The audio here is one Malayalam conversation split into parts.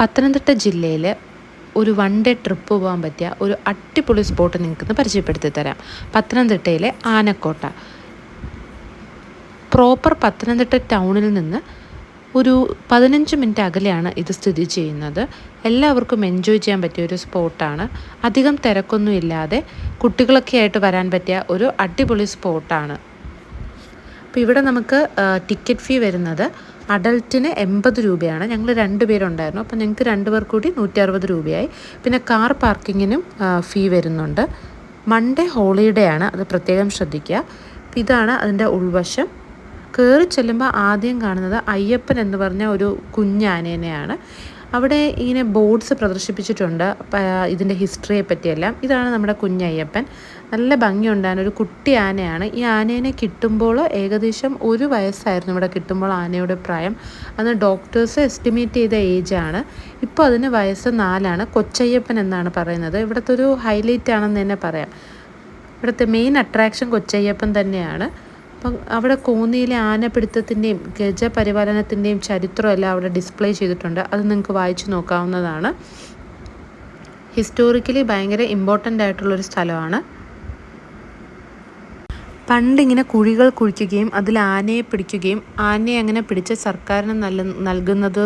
പത്തനംതിട്ട ജില്ലയിൽ ഒരു വൺ ഡേ ട്രിപ്പ് പോകാൻ പറ്റിയ ഒരു അടിപൊളി സ്പോട്ട് നിങ്ങൾക്ക് പരിചയപ്പെടുത്തി തരാം പത്തനംതിട്ടയിലെ ആനക്കോട്ട. പ്രോപ്പർ പത്തനംതിട്ട ടൗണിൽ നിന്ന് ഒരു പതിനഞ്ച് മിനിറ്റ് അകലെയാണ് ഇത് സ്ഥിതി ചെയ്യുന്നത്. എല്ലാവർക്കും എൻജോയ് ചെയ്യാൻ പറ്റിയ ഒരു സ്പോട്ടാണ് അധികം തിരക്കൊന്നും ഇല്ലാതെ കുട്ടികളൊക്കെ ആയിട്ട് വരാൻ പറ്റിയ ഒരു അടിപൊളി സ്പോട്ടാണ് അപ്പോൾ ഇവിടെ നമുക്ക് ടിക്കറ്റ് ഫീ വരുന്നത് അഡൽറ്റിന് എൺപത് രൂപയാണ്. ഞങ്ങൾ രണ്ട് പേരുണ്ടായിരുന്നു. അപ്പോൾ ഞങ്ങൾക്ക് രണ്ട് പേർ കൂടി നൂറ്റി അറുപത് രൂപയായി. പിന്നെ കാർ പാർക്കിങ്ങിനും ഫീ വരുന്നുണ്ട്. മൺഡേ ഹോളിഡേ ആണ്. അത് പ്രത്യേകം ശ്രദ്ധിക്കുക. ഇതാണ് അതിന്റെ ഉൾവശം. കയറി ചെല്ലുമ്പോൾ ആദ്യം കാണുന്നത് അയ്യപ്പൻ എന്ന് പറഞ്ഞ ഒരു കുഞ്ഞാനേനെയാണ് അവിടെ ഇങ്ങനെ ബോർഡ്സ് പ്രദർശിപ്പിച്ചിട്ടുണ്ട്. ഇതിന്റെ ഹിസ്റ്ററിയെ പറ്റിയെല്ലാം. ഇതാണ് നമ്മുടെ കുഞ്ഞയ്യപ്പൻ നല്ല ഭംഗിയുണ്ടാണ് ഒരു കുട്ടി ആനയാണ്. ഈ ആനേനെ കിട്ടുമ്പോൾ ഏകദേശം ഒരു വയസ്സായിരുന്നു ഇവിടെ കിട്ടുമ്പോൾ ആനയുടെ പ്രായം. അന്ന് ഡോക്ടേഴ്സ് എസ്റ്റിമേറ്റ് ചെയ്ത ഏജാണ് ഇപ്പോൾ അതിന് വയസ്സ് നാലാണ്. കൊച്ചയ്യപ്പൻ എന്നാണ് പറയുന്നത്. ഇവിടുത്തെ ഒരു ഹൈലൈറ്റ് ആണെന്ന് തന്നെ പറയാം. ഇവിടുത്തെ മെയിൻ അട്രാക്ഷൻ കൊച്ചയ്യപ്പൻ തന്നെയാണ്. അപ്പം അവിടെ കോന്നിയിലെ ആനപിടുത്തത്തിന്റെയും ഗജപരിപാലനത്തിന്റെയും ചരിത്രമെല്ലാം അവിടെ ഡിസ്പ്ലേ ചെയ്തിട്ടുണ്ട്. അത് നിങ്ങൾക്ക് വായിച്ചു നോക്കാവുന്നതാണ്. ഹിസ്റ്റോറിക്കലി ഭയങ്കര ഇമ്പോർട്ടന്റ് ആയിട്ടുള്ളൊരു സ്ഥലമാണ്. പണ്ടിങ്ങനെ കുഴികൾ കുഴിക്കുകയും അതിൽ ആനയെ പിടിക്കുകയും ആനയെ അങ്ങനെ പിടിച്ച് സർക്കാരിന് നല്ല നൽകുന്നത്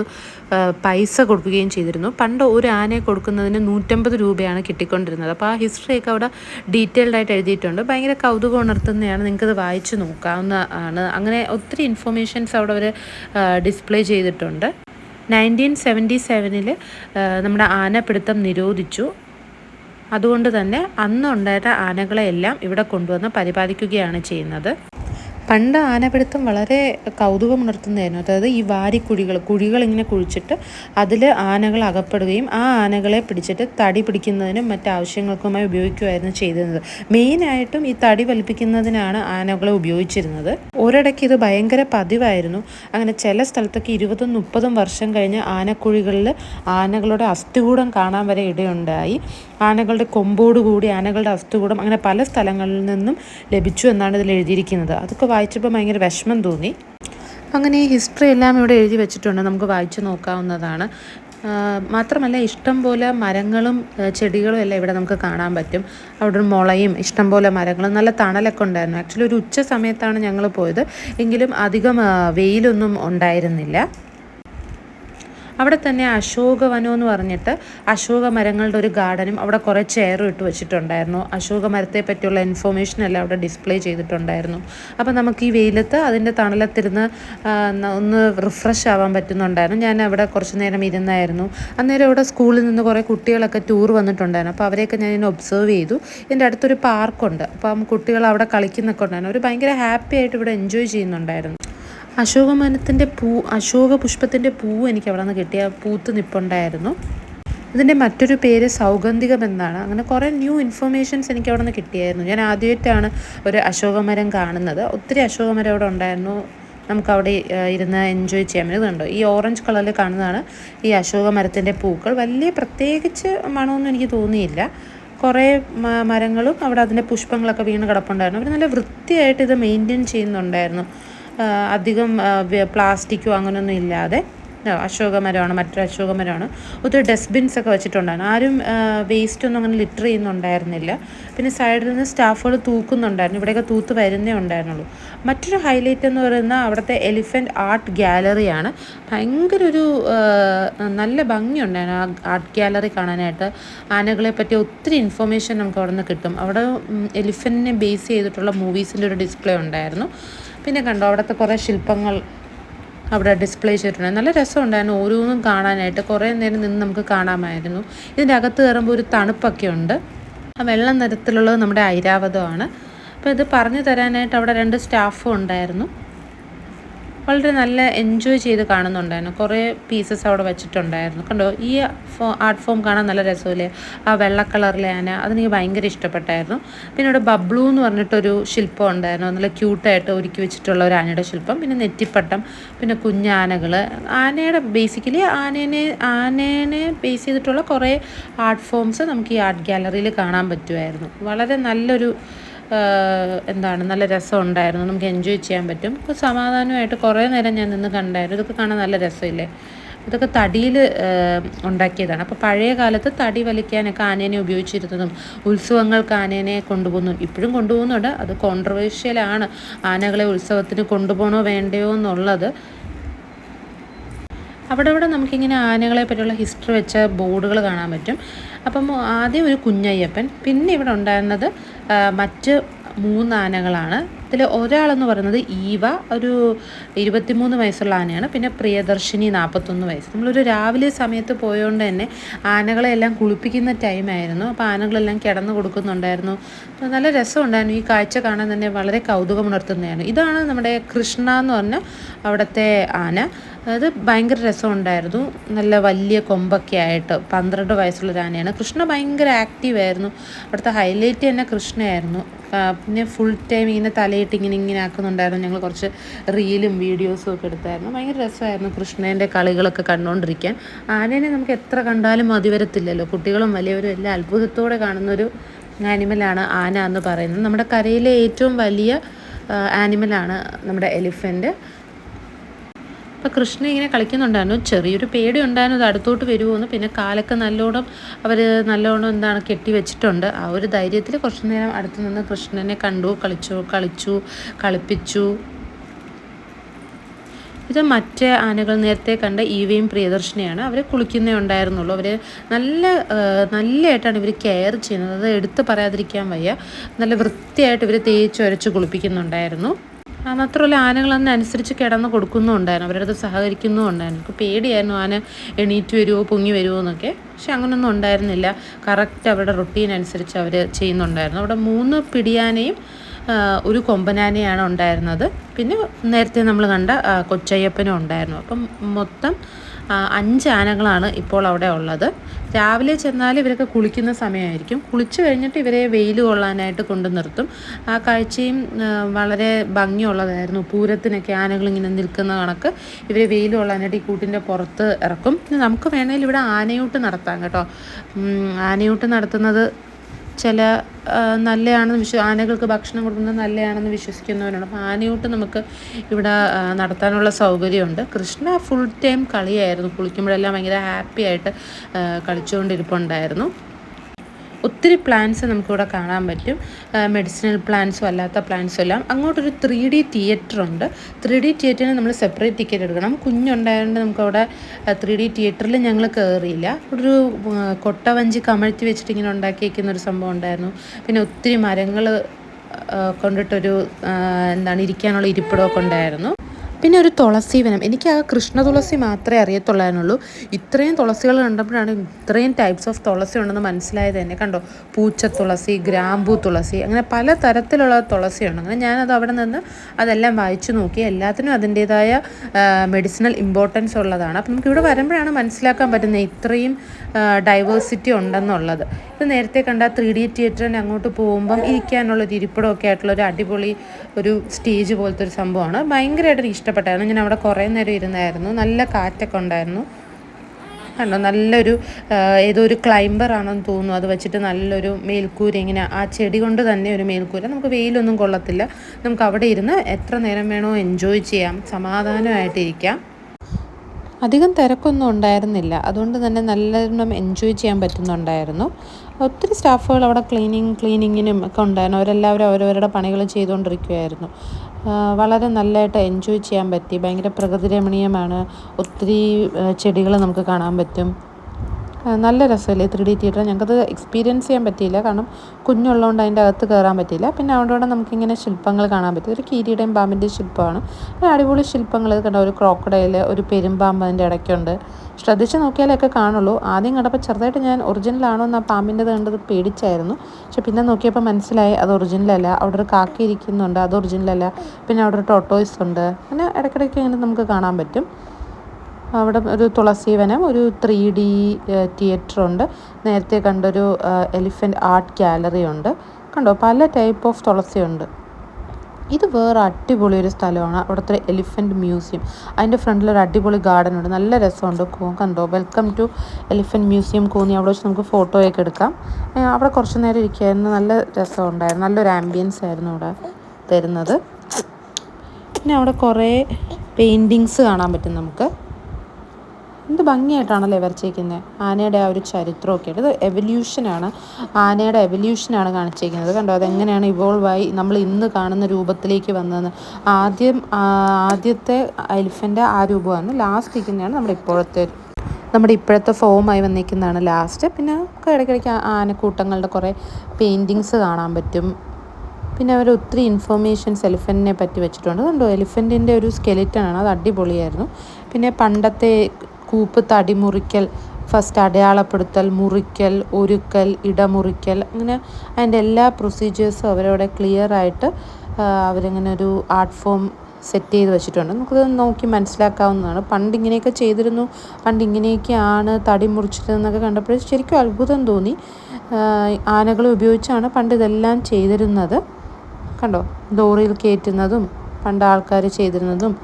പൈസ കൊടുക്കുകയും ചെയ്തിരുന്നു. പണ്ട് ഒരു ആനയെ കൊടുക്കുന്നതിന് നൂറ്റമ്പത് രൂപയാണ് കിട്ടിക്കൊണ്ടിരുന്നത്. അപ്പോൾ ആ ഹിസ്റ്ററിയൊക്കെ അവിടെ ഡീറ്റെയിൽഡ് ആയിട്ട് എഴുതിയിട്ടുണ്ട്. ഭയങ്കര കൗതുകം ഉണർത്തുന്നതാണ്. നിങ്ങൾക്കത് വായിച്ച് നോക്കാവുന്ന ആണ്. അങ്ങനെ ഒത്തിരി ഇൻഫോർമേഷൻസ് അവിടെ അവർ ഡിസ്പ്ലേ ചെയ്തിട്ടുണ്ട്. നയന്റീൻ സെവന്റി സെവനിൽ നമ്മുടെ ആനപ്പിടുത്തം നിരോധിച്ചു. അതുകൊണ്ട് തന്നെ അന്ന് ഉണ്ടായിരുന്ന ആനകളെയെല്ലാം ഇവിടെ കൊണ്ടുവന്ന് പരിപാലിക്കുകയാണ് ചെയ്യുന്നത്. പണ്ട് ആനപിടുത്തം വളരെ കൗതുകമുണർത്തുന്നതായിരുന്നു. അതായത് ഈ വാരിക്കുഴികൾ കുഴികൾ ഇങ്ങനെ കുഴിച്ചിട്ട് അതിൽ ആനകൾ അകപ്പെടുകയും ആ ആനകളെ പിടിച്ചിട്ട് തടി പിടിക്കുന്നതിനും മറ്റാവശ്യങ്ങൾക്കുമായി ഉപയോഗിക്കുമായിരുന്നു ചെയ്തിരുന്നത്. മെയിനായിട്ടും ഈ തടി വലിപ്പിക്കുന്നതിനാണ് ആനകളെ ഉപയോഗിച്ചിരുന്നത്. ഒരിടയ്ക്ക് ഇത് ഭയങ്കര പതിവായിരുന്നു. അങ്ങനെ ചില സ്ഥലത്തൊക്കെ ഇരുപതും മുപ്പതും വർഷം കഴിഞ്ഞ് ആനക്കുഴികളിൽ ആനകളുടെ അസ്ഥികൂടം കാണാൻ വരെ ഇടയുണ്ടായി. ആനകളുടെ കൊമ്പോടുകൂടി ആനകളുടെ അസ്ഥികൂടം അങ്ങനെ പല സ്ഥലങ്ങളിൽ നിന്നും ലഭിച്ചു എന്നാണ് ഇതിൽ എഴുതിയിരിക്കുന്നത്. അതൊക്കെ വായിച്ചപ്പോൾ ഭയങ്കര വിഷമം തോന്നി. അങ്ങനെ ഈ ഹിസ്റ്ററി എല്ലാം ഇവിടെ എഴുതി വെച്ചിട്ടുണ്ട്. നമുക്ക് വായിച്ചു നോക്കാവുന്നതാണ്. മാത്രമല്ല ഇഷ്ടം പോലെ മരങ്ങളും ചെടികളും എല്ലാം ഇവിടെ നമുക്ക് കാണാൻ പറ്റും. അവിടെ ഒരു മുളയും ഇഷ്ടം പോലെ മരങ്ങളും നല്ല തണലൊക്കെ ഉണ്ടായിരുന്നു. ആക്ച്വലി ഒരു ഉച്ച സമയത്താണ് ഞങ്ങൾ പോയത്. എങ്കിലും അധികം വെയിലൊന്നും ഉണ്ടായിരുന്നില്ല. അവിടെ തന്നെ അശോകവനം എന്ന് പറഞ്ഞിട്ട് അശോക മരങ്ങളുടെ ഒരു ഗാർഡനും അവിടെ കുറേ ചെയറും ഇട്ട് വെച്ചിട്ടുണ്ടായിരുന്നു. അശോക മരത്തെ പറ്റിയുള്ള ഇൻഫോർമേഷൻ എല്ലാം അവിടെ ഡിസ്പ്ലേ ചെയ്തിട്ടുണ്ടായിരുന്നു. അപ്പോൾ നമുക്ക് ഈ വെയിലത്ത് അതിന്റെ തണലത്തിരുന്ന് ഒന്ന് റിഫ്രഷ് ആവാൻ പറ്റുന്നുണ്ടായിരുന്നു. ഞാൻ അവിടെ കുറച്ച് നേരം ഇരുന്നായിരുന്നു. അന്നേരം അവിടെ സ്കൂളിൽ നിന്ന് കുറേ കുട്ടികളൊക്കെ ടൂർ വന്നിട്ടുണ്ടായിരുന്നു. അപ്പോൾ അവരെയൊക്കെ ഞാൻ ഇങ്ങനെ ഒബ്സർവ് ചെയ്തു. എന്റെ അടുത്തൊരു പാർക്കുണ്ട് അപ്പം കുട്ടികൾ അവിടെ കളിക്കുന്നൊക്കെ ഉണ്ടായിരുന്നു. അവർ ഭയങ്കര ഹാപ്പി ആയിട്ട് ഇവിടെ എൻജോയ് ചെയ്യുന്നുണ്ടായിരുന്നു. അശോകമരത്തിന്റെ പൂ അശോക പുഷ്പത്തിന്റെ പൂ എനിക്ക് അവിടെ നിന്ന് കിട്ടിയ പൂത്ത് നിപ്പുണ്ടായിരുന്നു. ഇതിന്റെ മറ്റൊരു പേര് സൗഗന്ധികം എന്നാണ് അങ്ങനെ കുറേ ന്യൂ ഇൻഫർമേഷൻസ് എനിക്ക് അവിടെ നിന്ന് കിട്ടിയായിരുന്നു. ഞാൻ ആദ്യമായിട്ടാണ് ഒരു അശോകമരം കാണുന്നത്. ഒത്തിരി അശോകമരം അവിടെ ഉണ്ടായിരുന്നു. നമുക്ക് അവിടെ ഇരുന്ന് എൻജോയ് ചെയ്യാൻ പറ്റും. കണ്ടോ? ഈ ഓറഞ്ച് കളറിൽ കാണുന്നതാണ് ഈ അശോക മരത്തിന്റെ പൂക്കൾ. വലിയ പ്രത്യേകിച്ച് മണമൊന്നും എനിക്ക് തോന്നിയില്ല. കുറേ മരങ്ങളും അവിടെ അതിന്റെ പുഷ്പങ്ങളൊക്കെ വീണ് കിടപ്പുണ്ടായിരുന്നു. അവർ നല്ല വൃത്തിയായിട്ട് ഇത് മെയിന്റെയിൻ ചെയ്യുന്നുണ്ടായിരുന്നു. അധികം പ്ലാസ്റ്റിക്കോ അങ്ങനെയൊന്നും ഇല്ലാതെ അശോകമരമാണ് മറ്റൊരു അശോകമരമാണ്. ഒത്തിരി ഡസ്റ്റ്ബിൻസ് ഒക്കെ വെച്ചിട്ടുണ്ടായിരുന്നു. ആരും വേസ്റ്റ് ഒന്നും അങ്ങനെ ലിറ്റർ ചെയ്യുന്നുണ്ടായിരുന്നില്ല. പിന്നെ സൈഡിൽ നിന്ന് സ്റ്റാഫുകൾ തൂക്കുന്നുണ്ടായിരുന്നു. ഇവിടെയൊക്കെ തൂത്ത് വരുന്നേ ഉണ്ടായിരുന്നുള്ളൂ. മറ്റൊരു ഹൈലൈറ്റ് എന്ന് പറയുന്ന അവിടുത്തെ എലിഫന്റ് ആർട്ട് ഗാലറിയാണ് ഭയങ്കര ഒരു നല്ല ഭംഗിയുണ്ടായിരുന്നു ആ ആർട്ട് ഗാലറി കാണാനായിട്ട്. ആനകളെ പറ്റി ഒത്തിരി ഇൻഫർമേഷൻ നമുക്ക് അവിടെ നിന്ന് കിട്ടും. അവിടെ എലിഫന്റിനെ ബേസ് ചെയ്തിട്ടുള്ള മൂവീസിന്റെ ഒരു ഡിസ്പ്ലേ ഉണ്ടായിരുന്നു. പിന്നെ കണ്ടോ അവിടുത്തെ കുറേ ശില്പങ്ങൾ അവിടെ ഡിസ്പ്ലേ ചെയ്തിട്ടുണ്ട്. നല്ല രസമുണ്ടായിരുന്നു ഓരോന്നും കാണാനായിട്ട്. കുറേ നേരം നിന്ന് നമുക്ക് കാണാമായിരുന്നു. ഇതിന്റെ അകത്ത് കയറുമ്പോൾ ഒരു തണുപ്പൊക്കെ ഉണ്ട്. ആ വെള്ള നിറത്തിലുള്ളത് നമ്മുടെ ഐരാവതമാണ്. അപ്പോൾ ഇത് പറഞ്ഞു തരാനായിട്ട് അവിടെ രണ്ട് സ്റ്റാഫും ഉണ്ടായിരുന്നു. വളരെ നല്ല എൻജോയ് ചെയ്ത് കാണുന്നുണ്ടായിരുന്നു. കുറേ പീസസ് അവിടെ വെച്ചിട്ടുണ്ടായിരുന്നു. കണ്ടോ? ഈ ഫോ ആർട്ട് ഫോം കാണാൻ നല്ല രസമില്ലേ? ആ വെള്ള കളറിലെ ആന അതെനിക്ക് ഭയങ്കര ഇഷ്ടപ്പെട്ടായിരുന്നു. പിന്നെ ഇവിടെ ബബ്ലു എന്ന് പറഞ്ഞിട്ടൊരു ശില്പം ഉണ്ടായിരുന്നു. നല്ല ക്യൂട്ടായിട്ട് ഒരുക്കി വെച്ചിട്ടുള്ള ഒരു ആനയുടെ ശില്പം. പിന്നെ നെറ്റിപ്പട്ടം പിന്നെ കുഞ്ഞാനകൾ ആനയുടെ ബേസിക്കലി ആനേനെ ആനേനെ ബേസ് ചെയ്തിട്ടുള്ള കുറേ ആർട്ട് ഫോംസ് നമുക്ക് ഈ ആർട്ട് ഗാലറിയിൽ കാണാൻ പറ്റുമായിരുന്നു. വളരെ നല്ലൊരു എന്താണ് നല്ല രസം ഉണ്ടായിരുന്നു. നമുക്ക് എൻജോയ് ചെയ്യാൻ പറ്റും. സമാധാനമായിട്ട് കുറേ നേരം ഞാൻ നിന്ന് കണ്ടായിരുന്നു. ഇതൊക്കെ കാണാൻ നല്ല രസമില്ലേ? ഇതൊക്കെ തടിയിൽ ഉണ്ടാക്കിയതാണ്. അപ്പോൾ പഴയ കാലത്ത് തടി വലിക്കാനൊക്കെ ആനേനെ ഉപയോഗിച്ചിരുന്നതും ഉത്സവങ്ങൾക്ക് ആനേനെ കൊണ്ടുപോകുന്നു ഇപ്പോഴും കൊണ്ടുപോകുന്നുണ്ട്. അത് കോൺട്രവേഴ്ഷ്യലാണ് ആനകളെ ഉത്സവത്തിന് കൊണ്ടുപോകണോ വേണ്ടയോ എന്നുള്ളത് അവിടെ അവിടെ നമുക്കിങ്ങനെ ആനകളെ പറ്റിയുള്ള ഹിസ്റ്ററി വെച്ച ബോർഡുകൾ കാണാൻ പറ്റും. അപ്പം ആദ്യം ഒരു കുഞ്ഞയ്യപ്പൻ പിന്നെ ഇവിടെ ഉണ്ടായിരുന്നത് മറ്റ് മൂന്ന് ഇതിൽ ഒരാളെന്ന് പറയുന്നത് ഈവ ഒരു ഇരുപത്തിമൂന്ന് വയസ്സുള്ള ആനയാണ്. പിന്നെ പ്രിയദർശിനി നാൽപ്പത്തൊന്ന് വയസ്സ്. നമ്മളൊരു രാവിലെ സമയത്ത് പോയതുകൊണ്ട് തന്നെ ആനകളെല്ലാം കുളിപ്പിക്കുന്ന ടൈമായിരുന്നു അപ്പോൾ ആനകളെല്ലാം കിടന്നു കൊടുക്കുന്നുണ്ടായിരുന്നു. നല്ല രസമുണ്ടായിരുന്നു. ഈ കാഴ്ച കാണാൻ തന്നെ വളരെ കൗതുകമുണർത്തുന്നതാണ്. ഇതാണ് നമ്മുടെ കൃഷ്ണ എന്ന് പറഞ്ഞ അവിടുത്തെ ആന. അത് ഭയങ്കര രസമുണ്ടായിരുന്നു. നല്ല വലിയ കൊമ്പൊക്കെ ആയിട്ട് പന്ത്രണ്ട് വയസ്സുള്ള ആനയാണ്. കൃഷ്ണ ഭയങ്കര ആക്റ്റീവായിരുന്നു അവിടുത്തെ ഹൈലൈറ്റ് തന്നെ കൃഷ്ണയായിരുന്നു. പിന്നെ ഫുൾ ടൈം ഇങ്ങനെ തലയിട്ട് ഇങ്ങനെ ഇങ്ങനെ ആക്കുന്നുണ്ടായിരുന്നു. ഞങ്ങൾ കുറച്ച് റീലും വീഡിയോസും ഒക്കെ എടുത്തായിരുന്നു. ഭയങ്കര രസമായിരുന്നു കൃഷ്ണേന്റെ കളികളൊക്കെ കണ്ടുകൊണ്ടിരിക്കാൻ ആനേനെ നമുക്ക് എത്ര കണ്ടാലും മതി വരത്തില്ലല്ലോ. കുട്ടികളും വലിയവരും എല്ലാം അത്ഭുതത്തോടെ കാണുന്നൊരു ആനിമലാണ് ആന എന്ന് പറയുന്നത്. നമ്മുടെ കരയിലെ ഏറ്റവും വലിയ ആനിമലാണ് നമ്മുടെ എലിഫന്റ് അപ്പോൾ കൃഷ്ണൻ ഇങ്ങനെ കളിക്കുന്നുണ്ടായിരുന്നു. ചെറിയൊരു പേടി ഉണ്ടായിരുന്നു അത് അടുത്തോട്ട് വരുമോയെന്ന് പിന്നെ കാലൊക്കെ നല്ലോണം അവർ നല്ലോണം എന്താണ് കെട്ടി വെച്ചിട്ടുണ്ട്. ആ ഒരു ധൈര്യത്തിൽ കുറച്ച് നേരം അടുത്ത് നിന്ന് കൃഷ്ണനെ കണ്ടു കളിച്ചു കളിച്ചു കളിപ്പിച്ചു. ഇത് മറ്റേ ആനകൾ നേരത്തെ കണ്ട ഈവയും പ്രിയദർശിനിയാണ്. അവർ കുളിക്കുന്നേ ഉണ്ടായിരുന്നുള്ളൂ. അവർ നല്ല നല്ലതായിട്ടാണ് ഇവർ കെയർ ചെയ്യുന്നത്. അത് എടുത്ത് പറയാതിരിക്കാൻ വയ്യ. നല്ല വൃത്തിയായിട്ട് ഇവർ തേച്ച് ഉരച്ച് കുളിപ്പിക്കുന്നുണ്ടായിരുന്നു. മാത്രമല്ല ആനകൾ അന്ന് അനുസരിച്ച് കിടന്ന് കൊടുക്കുന്നുണ്ടായിരുന്നു. അവരുടെ അടുത്ത് സഹകരിക്കുന്നുണ്ടായിരുന്നു. എനിക്ക് പേടിയായിരുന്നു ആന എണീറ്റ് വരുമോ പൊങ്ങി വരുമോ എന്നൊക്കെ. പക്ഷെ അങ്ങനൊന്നും ഉണ്ടായിരുന്നില്ല. കറക്റ്റ് അവരുടെ റൊട്ടീൻ അനുസരിച്ച് അവർ ചെയ്യുന്നുണ്ടായിരുന്നു. അവിടെ മൂന്ന് പിടിയാനയും ഒരു കൊമ്പനാനയാണ് ഉണ്ടായിരുന്നത്. പിന്നെ നേരത്തെ നമ്മൾ കണ്ട കൊച്ചയ്യപ്പനും ഉണ്ടായിരുന്നു. അപ്പം മൊത്തം അഞ്ച് ആനകളാണ് ഇപ്പോൾ അവിടെ ഉള്ളത്. രാവിലെ ചെന്നാൽ ഇവരൊക്കെ കുളിക്കുന്ന സമയമായിരിക്കും. കുളിച്ചു കഴിഞ്ഞിട്ട് ഇവരെ വെയിൽ കൊള്ളാനായിട്ട് കൊണ്ടു നിർത്തും. ആ കാഴ്ചയും വളരെ ഭംഗിയുള്ളതായിരുന്നു. പൂരത്തിനൊക്കെ ആനകൾ ഇങ്ങനെ നിൽക്കുന്ന കണക്ക് ഇവരെ വെയിൽ കൊള്ളാനായിട്ട് ഈ കൂട്ടിന്റെ പുറത്ത് ഇറക്കും. നമുക്ക് വേണമെങ്കിൽ ഇവിടെ ആനയൂട്ട് നടത്താം കേട്ടോ. ആനയൂട്ട് നടത്തുന്നത് ചില നല്ലതാണെന്ന് വിശ്വ ആനകൾക്ക് ഭക്ഷണം കൊടുക്കുന്നത് നല്ലതാണെന്ന് വിശ്വസിക്കുന്നവരാണ് അപ്പോൾ ആനയൂട്ട് നമുക്ക് ഇവിടെ നടത്താനുള്ള സൗകര്യമുണ്ട്. കൃഷ്ണ ഫുൾ ടൈം കളിയായിരുന്നു. കുളിക്കുമ്പോഴെല്ലാം ഭയങ്കര ഹാപ്പി ആയിട്ട് കളിച്ചുകൊണ്ടിരിപ്പുണ്ടായിരുന്നു. ഒത്തിരി പ്ലാന്റ്സ് നമുക്കിവിടെ കാണാൻ പറ്റും. മെഡിസിനൽ പ്ലാന്റ്സും അല്ലാത്ത പ്ലാന്റ്സും എല്ലാം. അങ്ങോട്ടൊരു ത്രീ ഡി തിയേറ്റർ ഉണ്ട്. ത്രീ ഡി തിയേറ്ററിന് നമ്മൾ സെപ്പറേറ്റ് ടിക്കറ്റ് എടുക്കണം. കുഞ്ഞുണ്ടായതുകൊണ്ട് നമുക്കവിടെ ത്രീ ഡി തിയേറ്ററിൽ ഞങ്ങൾ കയറിയില്ല ഒരു കൊട്ടവഞ്ചി കമഴ്ത്തി വെച്ചിട്ട് ഇങ്ങനെ ഉണ്ടാക്കിയിരിക്കുന്ന ഒരു സംഭവം ഉണ്ടായിരുന്നു. പിന്നെ ഒത്തിരി മരങ്ങൾ കൊണ്ടിട്ടൊരു എന്താണ് ഇരിക്കാനുള്ള ഇരിപ്പിടമൊക്കെ ഉണ്ടായിരുന്നു. പിന്നെ ഒരു തുളസി വനം. എനിക്ക് ആ കൃഷ്ണ തുളസി മാത്രമേ അറിയത്തുള്ളായിരുന്നുള്ളൂ. ഇത്രയും തുളസികൾ കണ്ടപ്പോഴാണ് ഇത്രയും ടൈപ്സ് ഓഫ് തുളസി ഉണ്ടെന്ന് മനസ്സിലായത് തന്നെ കണ്ടോ? പൂച്ച തുളസി ഗ്രാമ്പൂ തുളസി അങ്ങനെ പല തരത്തിലുള്ള തുളസിയുണ്ട് അങ്ങനെ ഞാനത് അവിടെ നിന്ന് അതെല്ലാം വായിച്ചു നോക്കി. എല്ലാത്തിനും അതിന്റേതായ മെഡിസിനൽ ഇമ്പോർട്ടൻസ് ഉള്ളതാണ്. അപ്പം നമുക്ക് ഇവിടെ വരുമ്പോഴാണ് മനസ്സിലാക്കാൻ പറ്റുന്നത് ഇത്രയും ഡൈവേഴ്സിറ്റി ഉണ്ടെന്നുള്ളത്. ഇത് നേരത്തെ കണ്ട ത്രീ ഡി തിയേറ്ററിന് അങ്ങോട്ട് പോകുമ്പം ഇരിക്കാനുള്ള ഒരു ഇരിപ്പിടമൊക്കെ ആയിട്ടുള്ള ഒരു അടിപൊളി ഒരു സ്റ്റേജ് പോലത്തെ ഒരു സംഭവമാണ്. ഭയങ്കരമായിട്ട് എനിക്ക് ഇഷ്ടപ്പെട്ടായിരുന്നു ഞാൻ അവിടെ കുറേ നേരം ഇരുന്നായിരുന്നു. നല്ല കാറ്റൊക്കെ ഉണ്ടായിരുന്നു. കണ്ടോ? നല്ലൊരു ഏതോ ഒരു ക്ലൈംബർ ആണെന്ന് തോന്നുന്നു. അത് വെച്ചിട്ട് നല്ലൊരു മേൽക്കൂര ഇങ്ങനെ ആ ചെടി കൊണ്ട് തന്നെ ഒരു മേൽക്കൂര. നമുക്ക് വെയിലൊന്നും കൊള്ളത്തില്ല. നമുക്ക് അവിടെ ഇരുന്ന് എത്ര നേരം വേണോ എൻജോയ് ചെയ്യാം. സമാധാനമായിട്ടിരിക്കാം. അധികം തിരക്കൊന്നും ഉണ്ടായിരുന്നില്ല. അതുകൊണ്ട് തന്നെ നല്ലോണം എൻജോയ് ചെയ്യാൻ പറ്റുന്നുണ്ടായിരുന്നു. ഒത്തിരി സ്റ്റാഫുകൾ അവിടെ ക്ലീനിങ് ക്ലീനിങ്ങിനും ഒക്കെ ഉണ്ടായിരുന്നു. അവരെല്ലാവരും അവരവരുടെ പണികൾ ചെയ്തുകൊണ്ടിരിക്കുമായിരുന്നു വളരെ നല്ലതായിട്ട് എൻജോയ് ചെയ്യാൻ പറ്റി. ഭയങ്കര പ്രകൃതി രമണീയമാണ് ഒത്തിരി ചെടികൾ നമുക്ക് കാണാൻ പറ്റും. നല്ല രസമല്ലേ ത്രീ ഡി തിയേറ്റർ? ഞങ്ങൾക്കത് എക്സ്പീരിയൻസ് ചെയ്യാൻ പറ്റിയില്ല. കാരണം കുഞ്ഞുള്ളതുകൊണ്ട് അതിന്റെ അകത്ത് കയറാൻ പറ്റിയില്ല. പിന്നെ അവിടെ നമുക്കിങ്ങനെ ശില്പങ്ങൾ കാണാൻ പറ്റും. ഒരു കീരിയുടെയും പാമ്പിന്റെ ശില്പമാണ്. അടിപൊളി ശില്പങ്ങൾ കണ്ട? ഒരു ക്രോക്കഡൈൽ ഒരു പെരുമ്പാമ്പ് അതിന്റെ ഇടയ്ക്കുണ്ട്. ശ്രദ്ധിച്ച് നോക്കിയാലൊക്കെ കാണുള്ളൂ. ആദ്യം കണ്ടപ്പോൾ ചെറുതായിട്ട് ഞാൻ ഒറിജിനലാണോ എന്ന് ആ പാമ്പിന്റെത് കണ്ടത് പേടിച്ചായിരുന്നു. പക്ഷെ പിന്നെ നോക്കിയപ്പോൾ മനസ്സിലായി അത് ഒറിജിനലല്ല അവിടെ ഒരു കാക്ക ഇരിക്കുന്നുണ്ട് അത് ഒറിജിനലല്ല പിന്നെ അവിടെ ഒരു ടോട്ടോയ്സ് ഉണ്ട്. അങ്ങനെ ഇടയ്ക്കിടയ്ക്ക് ഇങ്ങനെ നമുക്ക് കാണാൻ പറ്റും. അവിടെ ഒരു തുളസി വനം ഒരു ത്രീ ഡി തിയേറ്റർ ഉണ്ട്. നേരത്തെ കണ്ടൊരു എലിഫന്റ് ആർട്ട് ഗാലറി ഉണ്ട്. കണ്ടോ? പല ടൈപ്പ് ഓഫ് തുളസി ഉണ്ട്. ഇത് വേറെ അടിപൊളി ഒരു സ്ഥലമാണ്. അവിടുത്തെ എലിഫന്റ് മ്യൂസിയം അതിന്റെ ഫ്രണ്ടിൽ ഒരു അടിപൊളി ഗാർഡൻ ഉണ്ട്. നല്ല രസമുണ്ട്. കണ്ടോ? Welcome to elephant museum Konni അവിടെ വെച്ച് നമുക്ക് ഫോട്ടോയൊക്കെ എടുക്കാം. അവിടെ കുറച്ച് നേരം ഇരിക്കുകയായിരുന്നു നല്ല രസമുണ്ടായിരുന്നു. നല്ലൊരു ആംബിയൻസ് ആയിരുന്നു അവിടെ തരുന്നത്. പിന്നെ അവിടെ കുറേ പെയിന്റിങ്സ് കാണാൻ പറ്റും നമുക്ക്. എന്ത് ഭംഗിയായിട്ടാണല്ലേ വരച്ചേക്കുന്നത് ആനയുടെ ആ ഒരു ചരിത്രമൊക്കെ ഇത് എവല്യൂഷനാണ് ആനയുടെ എവല്യൂഷനാണ് കാണിച്ചേക്കുന്നത്. കണ്ടോ? അതെങ്ങനെയാണ് ആയി നമ്മൾ ഇന്ന് കാണുന്ന രൂപത്തിലേക്ക് വന്നതെന്ന്. ആദ്യം ആദ്യത്തെ എലിഫന്റ് ആ രൂപമാണ്. ലാസ്റ്റ് ഇരിക്കുന്നതാണ് നമ്മുടെ ഇപ്പോഴത്തെ നമ്മുടെ ഇപ്പോഴത്തെ ഫോമായി വന്നിരിക്കുന്നതാണ് ലാസ്റ്റ് പിന്നെ നമുക്ക് ഇടയ്ക്കിടയ്ക്ക് ആനക്കൂട്ടങ്ങളുടെ കുറേ പെയിന്റിങ്സ് കാണാൻ പറ്റും. പിന്നെ അവർ ഒത്തിരി ഇൻഫർമേഷൻസ് എലിഫന്റിനെ പറ്റി വെച്ചിട്ടുണ്ട്. കണ്ടോ? എലിഫന്റിന്റെ ഒരു സ്കെലിറ്റനാണ് അത് അടിപൊളിയായിരുന്നു. പിന്നെ പണ്ടത്തെ കൂപ്പ് തടി മുറിക്കൽ ഫസ്റ്റ് അടയാളപ്പെടുത്തൽ മുറിക്കൽ ഒരുക്കൽ ഇടമുറിക്കൽ അങ്ങനെ അതിന്റെ എല്ലാ പ്രൊസീജിയേഴ്സും അവരവിടെ ക്ലിയർ ആയിട്ട് അവരിങ്ങനെ ഒരു ആർട്ട് ഫോം സെറ്റ് ചെയ്ത് വെച്ചിട്ടുണ്ട്. നമുക്കത് നോക്കി മനസ്സിലാക്കാവുന്നതാണ്. പണ്ട് ഇങ്ങനെയൊക്കെ ചെയ്തിരുന്നു. പണ്ട് ഇങ്ങനെയൊക്കെയാണ് തടി മുറിച്ചിരുന്നതൊക്കെ കണ്ടപ്പോൾ ശരിക്കും അത്ഭുതം തോന്നി. ആനകളെ ഉപയോഗിച്ചാണ് പണ്ട് ഇതെല്ലാം ചെയ്തിരുന്നത്. കണ്ടോ? ലോറിയിൽ കയറ്റുന്നതും പണ്ട് ആൾക്കാർ ചെയ്തിരുന്നതും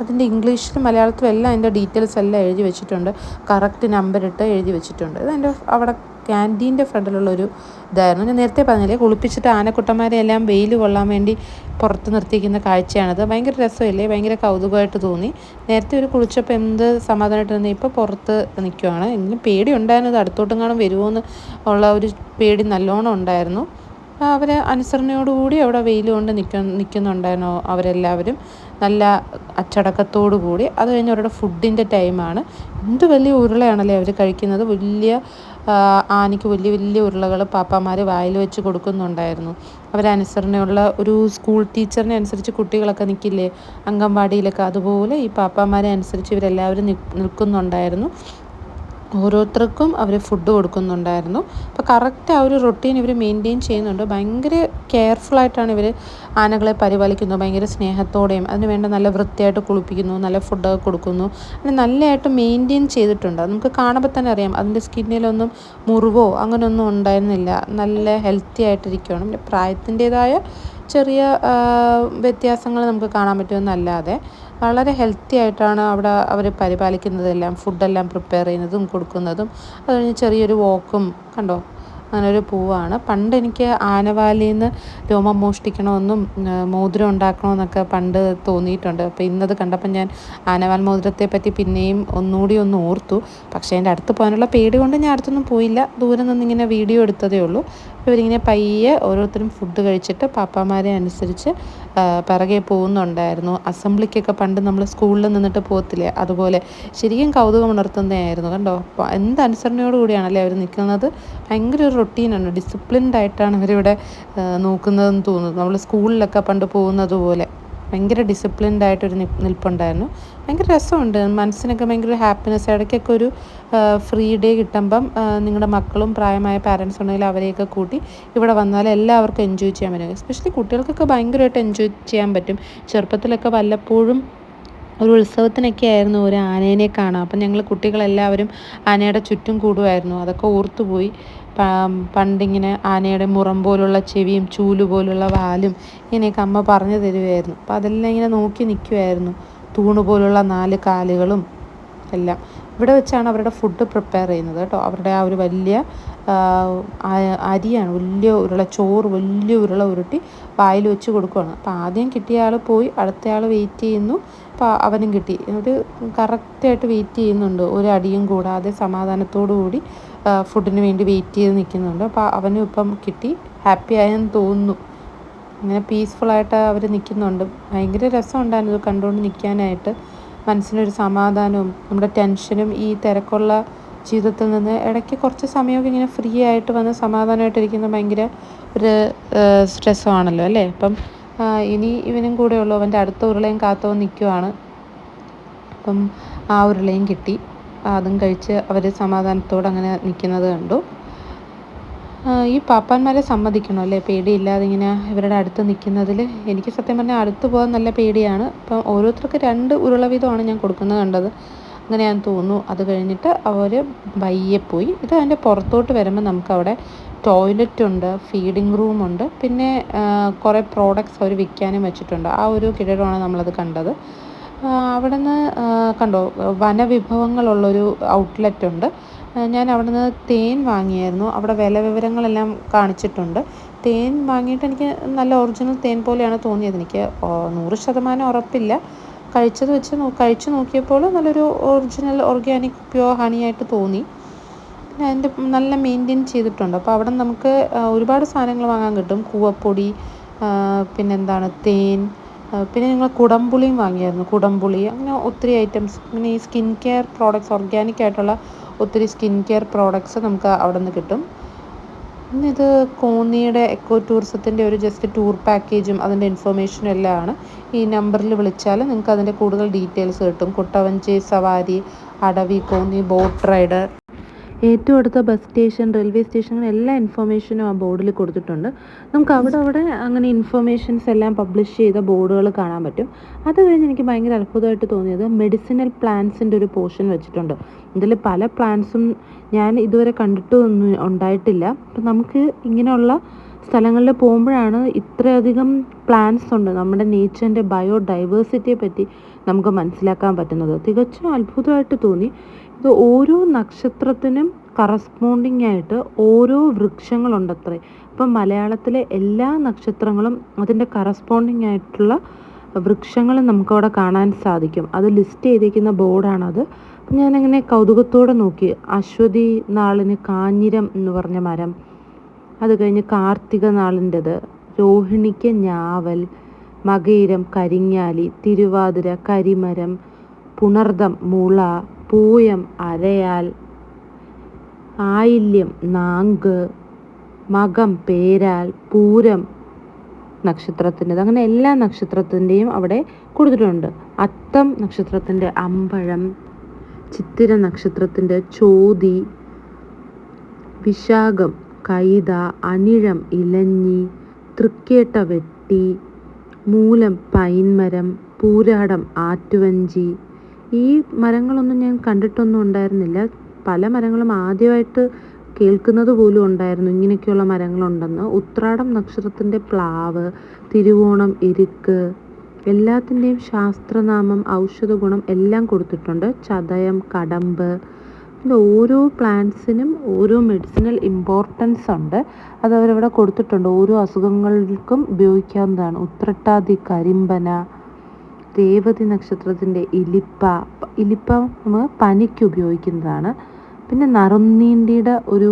അതിന്റെ ഇംഗ്ലീഷിലും മലയാളത്തിലും എല്ലാം അതിന്റെ ഡീറ്റെയിൽസ് എല്ലാം എഴുതി വെച്ചിട്ടുണ്ട്. കറക്റ്റ് നമ്പർ ഇട്ട് എഴുതി വെച്ചിട്ടുണ്ട്. ഇത് അവിടെ ക്യാന്റീന്റെ ഫ്രണ്ടിലുള്ളൊരു ഇതായിരുന്നു. ഞാൻ നേരത്തെ പറഞ്ഞില്ലേ കുളിപ്പിച്ചിട്ട് ആനക്കുട്ടന്മാരെ എല്ലാം വെയിൽ കൊള്ളാൻ വേണ്ടി പുറത്ത് നിർത്തിയിരിക്കുന്ന കാഴ്ചയാണത്. ഭയങ്കര രസമില്ലേ? ഭയങ്കര കൗതുകമായിട്ട് തോന്നി. നേരത്തെ ഒരു കുളിച്ചപ്പോൾ എന്ത് സമാധാനമായിട്ട് നിന്ന് ഇപ്പോൾ പുറത്ത് നിൽക്കുവാണ്. എങ്കിലും പേടി ഉണ്ടായിരുന്നത് അടുത്തോട്ടും കാണും വരുമോ എന്ന് ഉള്ള ഒരു പേടി നല്ലോണം ഉണ്ടായിരുന്നു. അവർ അനുസരണയോടുകൂടി അവിടെ വെയിൽ കൊണ്ട് നിൽക്ക നിൽക്കുന്നുണ്ടായിരുന്നു അവരെല്ലാവരും. നല്ല അച്ചടക്കത്തോടു കൂടി. അത് കഴിഞ്ഞ് അവരുടെ ഫുഡിന്റെ ടൈമാണ്. എന്ത് വലിയ ഉരുളയാണല്ലേ അവർ കഴിക്കുന്നത്? വലിയ ആനയ്ക്ക് വലിയ വലിയ ഉരുളകൾ പാപ്പാമാർ വായിൽ വെച്ച് കൊടുക്കുന്നുണ്ടായിരുന്നു. അവരനുസരണയുള്ള ഒരു സ്കൂൾ ടീച്ചറിനെ അനുസരിച്ച് കുട്ടികളൊക്കെ നിൽക്കില്ലേ അംഗൻവാടിയിലൊക്കെ അതുപോലെ ഈ പാപ്പാമാരെ അനുസരിച്ച് ഇവരെല്ലാവരും നിൽക്കുന്നുണ്ടായിരുന്നു. ഓരോരുത്തർക്കും അവർ ഫുഡ് കൊടുക്കുന്നുണ്ടായിരുന്നു. അപ്പോൾ കറക്റ്റ് ആ ഒരു റൊട്ടീൻ ഇവർ മെയിന്റെയിൻ ചെയ്യുന്നുണ്ട്. ഭയങ്കര കെയർഫുള്ളായിട്ടാണ് ഇവർ ആനകളെ പരിപാലിക്കുന്നത്. ഭയങ്കര സ്നേഹത്തോടെയും അതിന് വേണ്ട നല്ല വൃത്തിയായിട്ട് കുളിപ്പിക്കുന്നു നല്ല ഫുഡൊക്കെ കൊടുക്കുന്നു. അങ്ങനെ നല്ലതായിട്ട് മെയിന്റെയിൻ ചെയ്തിട്ടുണ്ട്. നമുക്ക് കാണുമ്പോൾ തന്നെ അറിയാം. അതിന്റെ സ്കിന്നിലൊന്നും മുറിവോ അങ്ങനെയൊന്നും ഉണ്ടായിരുന്നില്ല. നല്ല ഹെൽത്തി ആയിട്ടിരിക്കുകയാണ് പിന്നെ പ്രായത്തിന്റേതായ ചെറിയ വ്യത്യാസങ്ങൾ നമുക്ക് കാണാൻ പറ്റുമെന്നല്ലാതെ വളരെ ഹെൽത്തി ആയിട്ടാണ് അവിടെ അവർ പരിപാലിക്കുന്നതെല്ലാം ഫുഡെല്ലാം പ്രിപ്പയർ ചെയ്യുന്നതും കൊടുക്കുന്നതും. അത് കഴിഞ്ഞ് ചെറിയൊരു വോക്കും കണ്ടോ? അങ്ങനെ ഒരു പൂവാണ്. പണ്ട് എനിക്ക് ആനവാലിയിൽ നിന്ന് രോമം മോഷ്ടിക്കണമെന്നും മോതിരം ഉണ്ടാക്കണമെന്നൊക്കെ പണ്ട് തോന്നിയിട്ടുണ്ട്. അപ്പോൾ ഇന്നത് കണ്ടപ്പോൾ ഞാൻ ആനവാൽ മോതിരത്തെ പറ്റി പിന്നെയും ഒന്നുകൂടി ഒന്ന് ഓർത്തു. പക്ഷേ എന്റെ അടുത്ത് പോകാനുള്ള പേടി കൊണ്ട് ഞാൻ അടുത്തൊന്നും പോയില്ല. ദൂരെ നിന്നിങ്ങനെ വീഡിയോ എടുത്തതേ ഉള്ളൂ. ഇവരിങ്ങനെ പയ്യെ ഓരോരുത്തരും ഫുഡ് കഴിച്ചിട്ട് പാപ്പാമാരെ അനുസരിച്ച് പിറകെ പോകുന്നുണ്ടായിരുന്നു. അസംബ്ലിക്കൊക്കെ പണ്ട് നമ്മൾ സ്കൂളിൽ നിന്നിട്ട് പോകത്തില്ലേ? അതുപോലെ ശരിക്കും കൗതുകം ഉണർത്തുന്നതായിരുന്നു. കണ്ടോ? എന്ത് അനുസരണയോടുകൂടിയാണല്ലേ അവർ നിൽക്കുന്നത്? ഭയങ്കര ഒരു റൊട്ടീനാണ് ഡിസിപ്ലിൻഡ് ആയിട്ടാണ് ഇവരിവിടെ നോക്കുന്നതെന്ന് തോന്നുന്നു. നമ്മൾ സ്കൂളിലൊക്കെ പണ്ട് പോകുന്നത് പോലെ ഭയങ്കര ഡിസിപ്ലിൻഡ് ആയിട്ടൊരു നിൽപ്പുണ്ടായിരുന്നു. ഭയങ്കര രസമുണ്ട്. മനസ്സിനൊക്കെ ഭയങ്കര ഹാപ്പിനെസ് ഇടയ്ക്കൊക്കെ ഒരു ഫ്രീ ഡേ കിട്ടുമ്പം നിങ്ങളുടെ മക്കളും പ്രായമായ പാരൻസ് ഉണ്ടെങ്കിൽ അവരെയൊക്കെ കൂട്ടി ഇവിടെ വന്നാൽ എല്ലാവർക്കും എൻജോയ് ചെയ്യാൻ പറ്റും. എസ്പെഷ്യലി കുട്ടികൾക്കൊക്കെ ഭയങ്കരമായിട്ട് എൻജോയ് ചെയ്യാൻ പറ്റും. ചെറുപ്പത്തിലൊക്കെ വല്ലപ്പോഴും ഒരു ഉത്സവത്തിനൊക്കെ ആയിരുന്നു ഒരു ആനേനെ കാണുക അപ്പം ഞങ്ങൾ കുട്ടികളെല്ലാവരും ആനയുടെ ചുറ്റും കൂടുമായിരുന്നു. അതൊക്കെ ഓർത്തുപോയി. പണ്ടിങ്ങനെ ആനയുടെ മുറം പോലുള്ള ചെവിയും ചൂൽ പോലുള്ള വാലും ഇങ്ങനെയൊക്കെ അമ്മ പറഞ്ഞു തരുമായിരുന്നു. അപ്പോൾ അതെല്ലാം ഇങ്ങനെ നോക്കി നിൽക്കുമായിരുന്നു. തൂണ് പോലുള്ള നാല് കാലുകളും എല്ലാം. ഇവിടെ വെച്ചാണ് അവരുടെ ഫുഡ് പ്രിപ്പയർ ചെയ്യുന്നത് കേട്ടോ. അവരുടെ ആ ഒരു വലിയ അരിയാണ്. വലിയ ഉരുള ചോറ് വലിയ ഉരുള ഉരുട്ടി വായിൽ വെച്ച് കൊടുക്കുകയാണ് അപ്പോൾ ആദ്യം കിട്ടിയ ആൾ പോയി അടുത്തയാൾ വെയിറ്റ് ചെയ്യുന്നു. അപ്പോൾ അവനും കിട്ടി. ഒരു കറക്റ്റായിട്ട് വെയിറ്റ് ചെയ്യുന്നുണ്ട്. ഒരു അടിയും കൂടാതെ സമാധാനത്തോടു കൂടി ഫുഡിന് വേണ്ടി വെയിറ്റ് ചെയ്ത് നിൽക്കുന്നുണ്ട്. അപ്പോൾ അവനും ഇപ്പം കിട്ടി. ഹാപ്പി ആയെന്ന് തോന്നുന്നു. അങ്ങനെ പീസ്ഫുള്ളായിട്ട് അവർ നിൽക്കുന്നുണ്ട്. ഭയങ്കര രസമുണ്ടായിരുന്നു കണ്ടുകൊണ്ട് നിൽക്കാനായിട്ട്. മനസ്സിനൊരു സമാധാനവും നമ്മുടെ ടെൻഷനും ഈ തിരക്കുള്ള ജീവിതത്തിൽ നിന്ന് ഇടയ്ക്ക് കുറച്ച് സമയമൊക്കെ ഇങ്ങനെ ഫ്രീ ആയിട്ട് വന്ന് സമാധാനമായിട്ടിരിക്കുന്ന ഭയങ്കര ഒരു സ്ട്രെസ്സാണല്ലോ അല്ലേ? അപ്പം ഇനി ഇവനും കൂടെ ഉള്ളൂ അവന്റെ അടുത്ത ഉരുളയും കാത്തവൻ നിൽക്കുവാണ്. അപ്പം ആ ഉരുളയും കിട്ടി. അതും കഴിച്ച് അവർ സമാധാനത്തോടെ അങ്ങനെ നിൽക്കുന്നത് കണ്ടു. ഈ പാപ്പാന്മാരെ സമ്മതിക്കണം അല്ലേ? പേടിയില്ലാതെ ഇങ്ങനെ ഇവരുടെ അടുത്ത് നിൽക്കുന്നതിൽ എനിക്ക് സത്യം പറഞ്ഞാൽ അടുത്ത് പോകാൻ നല്ല പേടിയാണ്. അപ്പം ഓരോരുത്തർക്ക് രണ്ട് ഉരുള വീതമാണ് ഞാൻ കൊടുക്കുന്നത് കണ്ടത്. അങ്ങനെയാന്ന് തോന്നുന്നു. അത് കഴിഞ്ഞിട്ട് അവർ ബയ്യെ പോയി. ഇത് അതിന്റെ പുറത്തോട്ട് വരുമ്പോൾ നമുക്കവിടെ ടോയ്ലറ്റ് ഉണ്ട് ഫീഡിങ് റൂമുണ്ട് പിന്നെ കുറേ പ്രോഡക്റ്റ്സ് അവർ വിൽക്കാനും വെച്ചിട്ടുണ്ട്. ആ ഒരു കിടടമാണ് നമ്മളത് കണ്ടത്. അവിടെ നിന്ന് കണ്ടോ വനവിഭവങ്ങളുള്ളൊരു ഔട്ട്ലെറ്റ് ഉണ്ട്. ഞാൻ അവിടെ നിന്ന് തേൻ വാങ്ങിയായിരുന്നു. അവിടെ വില വിവരങ്ങളെല്ലാം കാണിച്ചിട്ടുണ്ട്. തേൻ വാങ്ങിയിട്ട് എനിക്ക് നല്ല ഒറിജിനൽ തേൻ പോലെയാണ് തോന്നിയത്. എനിക്ക് നൂറ് ശതമാനം ഉറപ്പില്ല. കഴിച്ചത് വെച്ച് കഴിച്ചു നോക്കിയപ്പോൾ നല്ലൊരു ഒറിജിനൽ ഓർഗാനിക് പ്യുവർ ഹണിയായിട്ട് തോന്നി. പിന്നെ അതിന്റെ നല്ല മെയിന്റെയിൻ ചെയ്തിട്ടുണ്ട്. അപ്പോൾ അവിടെ നമുക്ക് ഒരുപാട് സാധനങ്ങൾ വാങ്ങാൻ കിട്ടും. കൂവപ്പൊടി പിന്നെന്താണ് തേൻ പിന്നെ ഞങ്ങൾ കുടംപുളിയും വാങ്ങിയായിരുന്നു. കുടംപുളി അങ്ങനെ ഒത്തിരി ഐറ്റംസ് പിന്നെ ഈ സ്കിൻ കെയർ പ്രോഡക്ട്സ് ഓർഗാനിക് ആയിട്ടുള്ള ഒത്തിരി സ്കിൻ കെയർ പ്രോഡക്ട്സ് നമുക്ക് അവിടെ നിന്ന് കിട്ടും. പിന്നെ ഇത് കോന്നിയുടെ എക്കോ ടൂറിസത്തിന്റെ ഒരു ജസ്റ്റ് ടൂർ പാക്കേജും അതിന്റെ ഇൻഫർമേഷനും എല്ലാം ആണ്. ഈ നമ്പറിൽ വിളിച്ചാൽ നിങ്ങൾക്ക് അതിന്റെ കൂടുതൽ ഡീറ്റെയിൽസ് കിട്ടും. കുട്ടവഞ്ചി സവാരി അടവി കോന്നി ബോട്ട് റൈഡ് ഏറ്റവും അടുത്ത ബസ് സ്റ്റേഷൻ റെയിൽവേ സ്റ്റേഷൻ എല്ലാ ഇൻഫർമേഷനും ആ ബോർഡിൽ കൊടുത്തിട്ടുണ്ട്. നമുക്ക് അവിടെ അവിടെ അങ്ങനെ ഇൻഫർമേഷൻസ് എല്ലാം പബ്ലിഷ് ചെയ്ത ബോർഡുകൾ കാണാൻ പറ്റും. അത് കഴിഞ്ഞ് എനിക്ക് ഭയങ്കര അത്ഭുതമായിട്ട് തോന്നിയത് മെഡിസിനൽ പ്ലാന്റ്സിന്റെ ഒരു പോർഷൻ വെച്ചിട്ടുണ്ട്. ഇതിൽ പല പ്ലാന്റ്സും ഞാൻ ഇതുവരെ കണ്ടിട്ടൊന്നും ഉണ്ടായിട്ടില്ല. അപ്പം നമുക്ക് ഇങ്ങനെയുള്ള സ്ഥലങ്ങളിൽ പോകുമ്പോഴാണ് ഇത്രയധികം പ്ലാന്റ്സ് ഉണ്ട്. നമ്മുടെ നേച്ചറിന്റെ ബയോഡൈവേഴ്സിറ്റിയെ പറ്റി നമുക്ക് മനസ്സിലാക്കാൻ പറ്റുന്നത്. തികച്ചും അത്ഭുതമായിട്ട് തോന്നി. ഇത് ഓരോ നക്ഷത്രത്തിനും കറസ്പോണ്ടിങ് ആയിട്ട് ഓരോ വൃക്ഷങ്ങളുണ്ടത്രേ. ഇപ്പം മലയാളത്തിലെ എല്ലാ നക്ഷത്രങ്ങളും അതിന്റെ കറസ്പോണ്ടിങ് ആയിട്ടുള്ള വൃക്ഷങ്ങൾ നമുക്കവിടെ കാണാൻ സാധിക്കും. അത് ലിസ്റ്റ് ചെയ്തിരിക്കുന്ന ബോർഡാണത് അപ്പം ഞാനങ്ങനെ കൗതുകത്തോടെ നോക്കി. അശ്വതി നാളിന് കാഞ്ഞിരം എന്ന് പറഞ്ഞ മരം. അത് കഴിഞ്ഞ് കാർത്തിക നാളിന്റെത്. രോഹിണിക്ക് ഞാവൽ മകയിരം കരിങ്ങാലി തിരുവാതിര കരിമരം പുണർദം മുള പൂയം അരയാൽ ആയില്യം നാങ്ക് മകം പേരാൽ പൂരം നക്ഷത്രത്തിന്റെത്. അങ്ങനെ എല്ലാ നക്ഷത്രത്തിന്റെയും അവിടെ കൊടുത്തിട്ടുണ്ട്. അത്തം നക്ഷത്രത്തിന്റെ അമ്പഴം ചിത്തിര നക്ഷത്രത്തിന്റെ ചോതി വിശാഖം കൈത അനിഴം ഇലഞ്ഞി തൃക്കേട്ട വെട്ടി മൂലം പൈൻമരം പൂരാടം ആറ്റുവഞ്ചി ഈ മരങ്ങളൊന്നും ഞാൻ കണ്ടിട്ടൊന്നും ഉണ്ടായിരുന്നില്ല. പല മരങ്ങളും ആദ്യമായിട്ട് കേൾക്കുന്നത് പോലും ഉണ്ടായിരുന്നു ഇങ്ങനെയൊക്കെയുള്ള മരങ്ങളുണ്ടെന്ന്. ഉത്രാടം നക്ഷത്രത്തിന്റെ പ്ലാവ് തിരുവോണം എരുക്ക് എല്ലാത്തിന്റെയും ശാസ്ത്രനാമം ഔഷധ ഗുണം എല്ലാം കൊടുത്തിട്ടുണ്ട്. ചതയം കടമ്പ് ഇതിന്റെ ഓരോ പ്ലാന്റ്സിനും ഓരോ മെഡിസിനൽ ഇമ്പോർട്ടൻസ് ഉണ്ട്. അത് അവരവിടെ കൊടുത്തിട്ടുണ്ട്. ഓരോ അസുഖങ്ങൾക്കും ഉപയോഗിക്കാവുന്നതാണ്. ഉത്രട്ടാതി കരിമ്പന രേവതി നക്ഷത്രത്തിന്റെ ഇലിപ്പ ഇലിപ്പ നമ്മൾ പനിക്ക് ഉപയോഗിക്കുന്നതാണ്. പിന്നെ നറുന്നീണ്ടിയുടെ ഒരു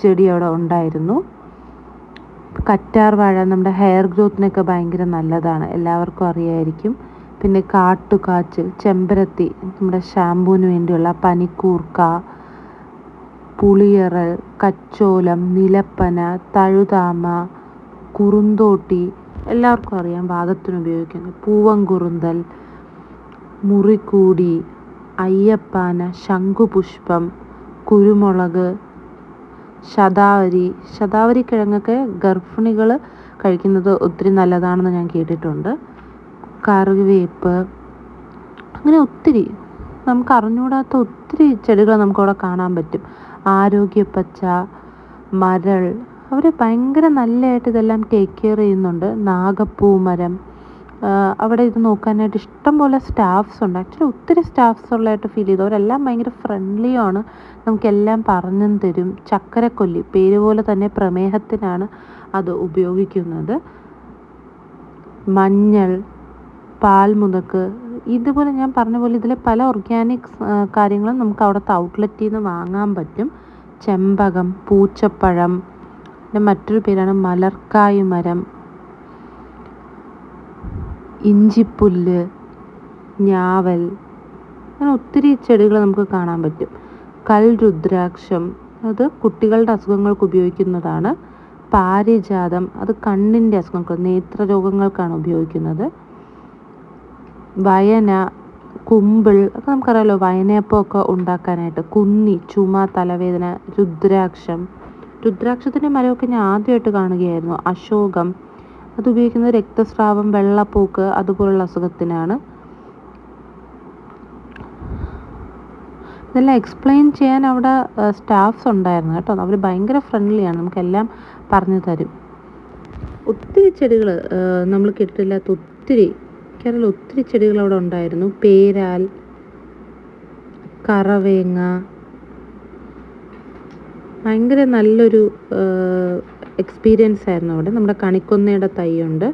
ചെടി അവിടെ ഉണ്ടായിരുന്നു. കറ്റാർ വാഴ നമ്മുടെ ഹെയർ ഗ്രോത്തിനൊക്കെ ഭയങ്കര നല്ലതാണ്. എല്ലാവർക്കും അറിയായിരിക്കും. പിന്നെ കാട്ടുകാച്ചിൽ ചെമ്പരത്തി നമ്മുടെ ഷാമ്പൂവിന് വേണ്ടിയുള്ള പനിക്കൂർക്ക പുളിയറൽ കച്ചോലം നിലപ്പന തഴുതാമ കുറുന്തോട്ടി എല്ലാവർക്കും അറിയാം വാദത്തിന് ഉപയോഗിക്കുന്നത്. പൂവങ്കുറുന്തൽ മുറിക്കൂടി അയ്യപ്പാന ശംഖുപുഷ്പം കുരുമുളക് ശതാവരി ശതാവരി കിഴങ്ങൊക്കെ ഗർഭിണികൾ കഴിക്കുന്നത് ഒത്തിരി നല്ലതാണെന്ന് ഞാൻ കേട്ടിട്ടുണ്ട്. കറിവേപ്പ് അങ്ങനെ ഒത്തിരി നമുക്ക് അറിഞ്ഞുകൂടാത്ത ഒത്തിരി ചെടികൾ നമുക്കവിടെ കാണാൻ പറ്റും. ആരോഗ്യപ്പച്ച മരൾ അവർ ഭയങ്കര നല്ലതായിട്ട് ഇതെല്ലാം ടേക്ക് കെയർ ചെയ്യുന്നുണ്ട്. നാഗപ്പൂമരം അവിടെ ഇത് നോക്കാനായിട്ട് ഇഷ്ടം പോലെ സ്റ്റാഫ്സ് ഉണ്ട്. ആക്ച്വലി ഒത്തിരി സ്റ്റാഫ്സ് ഉള്ളതായിട്ട് ഫീൽ ചെയ്തു. അവരെല്ലാം ഭയങ്കര ഫ്രണ്ട്ലിയാണ് നമുക്കെല്ലാം പറഞ്ഞും തരും. ചക്കരക്കൊല്ലി പേര് പോലെ തന്നെ പ്രമേഹത്തിനാണ് അത് ഉപയോഗിക്കുന്നത്. മഞ്ഞൾ പാൽമുതക്ക് ഇതുപോലെ ഞാൻ പറഞ്ഞ പോലെ ഇതിലെ പല ഓർഗാനിക് കാര്യങ്ങളും നമുക്ക് അവിടുത്തെ ഔട്ട്ലെറ്റിൽ നിന്ന് വാങ്ങാൻ പറ്റും. ചെമ്പകം പൂച്ചപ്പഴം പിന്നെ മറ്റൊരു പേരാണ് മലർക്കായ് മരം. ഇഞ്ചിപ്പുല്ല് ഞാവൽ അങ്ങനെ ഒത്തിരി ചെടികൾ നമുക്ക് കാണാൻ പറ്റും. കൽ രുദ്രാക്ഷം അത് കുട്ടികളുടെ അസുഖങ്ങൾക്ക് ഉപയോഗിക്കുന്നതാണ്. പാരിജാതം അത് കണ്ണിന്റെ അസുഖങ്ങൾക്ക് നേത്രരോഗങ്ങൾക്കാണ് ഉപയോഗിക്കുന്നത്. വയന കുമ്പിൾ ഒക്കെ നമുക്കറിയാമല്ലോ വയനയപ്പമൊക്കെ ഉണ്ടാക്കാനായിട്ട്. കുന്നി ചുമ തലവേദന രുദ്രാക്ഷം. രുദ്രാക്ഷത്തിന്റെ മരമൊക്കെ ഞാൻ ആദ്യമായിട്ട് കാണുകയായിരുന്നു. അശോകം അത് ഉപയോഗിക്കുന്നത് രക്തസ്രാവം വെള്ളപ്പൂക്ക് അതുപോലുള്ള അസുഖത്തിനാണ്. ഇതെല്ലാം എക്സ്പ്ലെയിൻ ചെയ്യാൻ അവിടെ സ്റ്റാഫ്സ് ഉണ്ടായിരുന്നു കേട്ടോ. അവർ ഭയങ്കര ഫ്രണ്ട്ലിയാണ് നമുക്കെല്ലാം പറഞ്ഞു തരും. ഒത്തിരി ചെടികൾ നമ്മൾ കേട്ടിട്ടില്ലാത്ത ഒത്തിരി കേരള ഒത്തിരി ചെടികൾ അവിടെ ഉണ്ടായിരുന്നു. പേരാൽ കറവേങ്ങ ഭയങ്കര നല്ലൊരു എക്സ്പീരിയൻസ് ആയിരുന്നു അവിടെ. നമ്മുടെ കണിക്കൊന്നയുടെ തൈയുണ്ട്.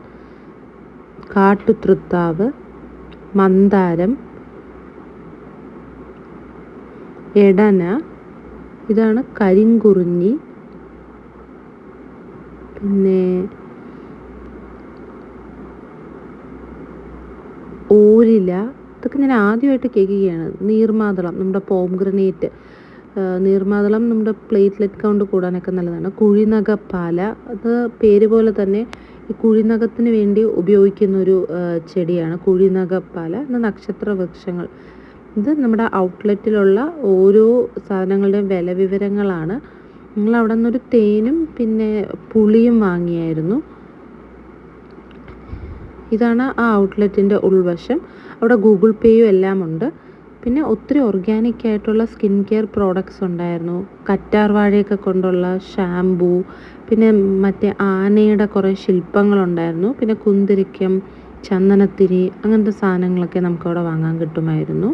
കാട്ടുതൃത്താവ് മന്ദാരം എടന ഇതാണ് കരിങ്കുറിഞ്ഞി പിന്നെ ഓരില. ഇതൊക്കെ ഞാൻ ആദ്യമായിട്ട് കേൾക്കുകയാണ്. നീർമാതളം നമ്മുടെ പോംഗ്രനേറ്റ്. നീർമാതളം നമ്മുടെ പ്ലേറ്റ്ലെറ്റ് കൗണ്ട് കൂടാനൊക്കെ നല്ലതാണ്. കുഴിനക പാല അത് പേര് പോലെ തന്നെ ഈ കുഴിനകത്തിന് വേണ്ടി ഉപയോഗിക്കുന്ന ഒരു ചെടിയാണ് കുഴിനക പാല എന്ന നക്ഷത്ര വൃക്ഷങ്ങൾ. ഇത് നമ്മുടെ ഔട്ട്ലെറ്റിലുള്ള ഓരോ സാധനങ്ങളുടെയും വില വിവരങ്ങളാണ്. ഞങ്ങൾ അവിടെ നിന്നൊരു തേനും പിന്നെ പുളിയും വാങ്ങിയായിരുന്നു. ഇതാണ് ആ ഔട്ട്ലെറ്റിന്റെ ഉൾവശം. അവിടെ ഗൂഗിൾ പേയും എല്ലാം ഉണ്ട് പിന്നെ ഒത്തിരി ഓർഗാനിക് ആയിട്ടുള്ള സ്കിൻ കെയർ പ്രോഡക്ട്സ് ഉണ്ടായിരുന്നു. കറ്റാർ വാഴയൊക്കെ കൊണ്ടുള്ള ഷാംപൂ പിന്നെ മറ്റേ ആനയുടെ കുറേ ശില്പങ്ങളുണ്ടായിരുന്നു പിന്നെ കുന്തിരിക്കം ചന്ദനത്തിരി അങ്ങനത്തെ സാധനങ്ങളൊക്കെ നമുക്കവിടെ വാങ്ങാൻ കിട്ടുമായിരുന്നു.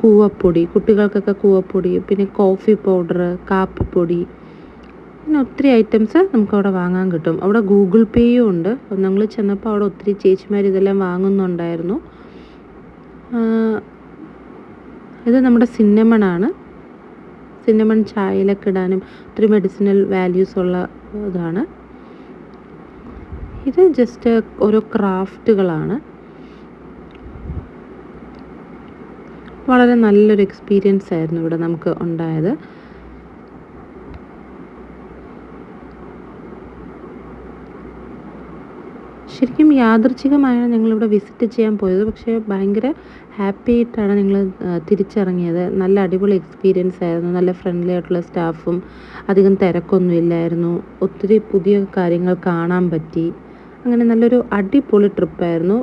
കൂവപ്പൊടി കുട്ടികൾക്കൊക്കെ കൂവപ്പൊടി പിന്നെ കോഫി പൗഡർ കാപ്പിപ്പൊടി പിന്നെ ഒത്തിരി ഐറ്റംസ് നമുക്കവിടെ വാങ്ങാൻ കിട്ടും. അവിടെ ഗൂഗിൾ പേയും ഉണ്ട്. ഞങ്ങൾ ചെന്നപ്പോൾ അവിടെ ഒത്തിരി ചേച്ചിമാർ ഇതെല്ലാം വാങ്ങുന്നുണ്ടായിരുന്നു. ഇത് നമ്മുടെ സിന്നമണാണ് സിന്നമൺ ചായയിലൊക്കെ ഇടാനും ഒത്തിരി മെഡിസിനൽ വാല്യൂസ് ഉള്ള ഇതാണ്. ഇത് ജസ്റ്റ് ഓരോ ക്രാഫ്റ്റുകളാണ് വളരെ നല്ലൊരു എക്സ്പീരിയൻസ് ആയിരുന്നു ഇവിടെ നമുക്ക് ഉണ്ടായത്. ശരിക്കും യാദൃച്ഛികമായാണ് ഞങ്ങളിവിടെ വിസിറ്റ് ചെയ്യാൻ പോയത്. പക്ഷേ ഭയങ്കര ഹാപ്പി ആയിട്ടാണ് ഞങ്ങൾ തിരിച്ചിറങ്ങിയത്. നല്ല അടിപൊളി എക്സ്പീരിയൻസ് ആയിരുന്നു. നല്ല ഫ്രണ്ട്ലി ആയിട്ടുള്ള സ്റ്റാഫും അധികം തിരക്കൊന്നും ഇല്ലായിരുന്നു. ഒത്തിരി പുതിയ കാര്യങ്ങൾ കാണാൻ പറ്റി. അങ്ങനെ നല്ലൊരു അടിപൊളി ട്രിപ്പായിരുന്നു